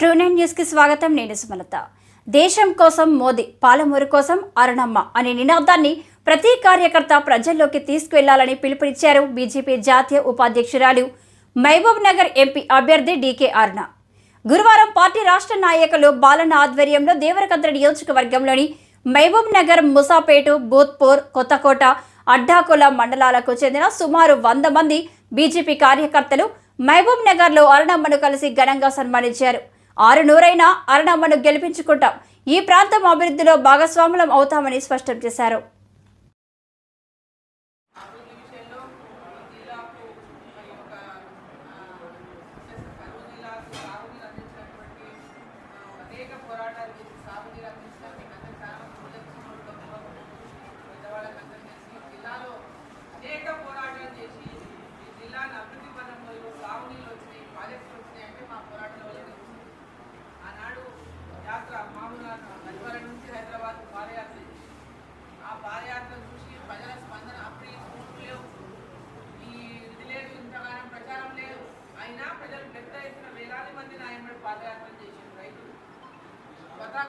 True nine న్యూస్కి స్వాగతం. నేను సుమలత. దేశం కోసం మోదీ పాలమూరు కోసం అరుణమ్మ అనే నినాదాన్ని ప్రతి కార్యకర్త ప్రజల్లోకి తీసుకువెళ్ళాలని పిలుపునిచ్చారు బీజేపీ జాతీయ ఉపాధ్యక్షురాలు మహబూబ్ నగర్ ఎంపీ అభ్యర్థి డీకే అరుణ. గురువారం పార్టీ రాష్ట్ర నాయకులు బాలన్న ఆధ్వర్యంలో దేవరకద్ర నియోజకవర్గంలోని మహబూబ్ నగర్ ముసాపేటు బూత్పూర్ కొత్తకోట అడ్డాకుల మండలాలకు చెందిన సుమారు వంద మంది బీజేపీ కార్యకర్తలు మహబూబ్ నగర్లో అరుణమ్మను కలిసి ఘనంగా సన్మానించారు. ఆరు నూరైనా అరణమ్మను గెలిపించుకుంటాం. ఈ ప్రాంతం అభివృద్ధిలో భాగస్వాములం అవుతామని స్పష్టం చేశారు. అనేక పోరాటాలు చేసి సాగునీరు అందించడానికి పాదయాత్ర చేసి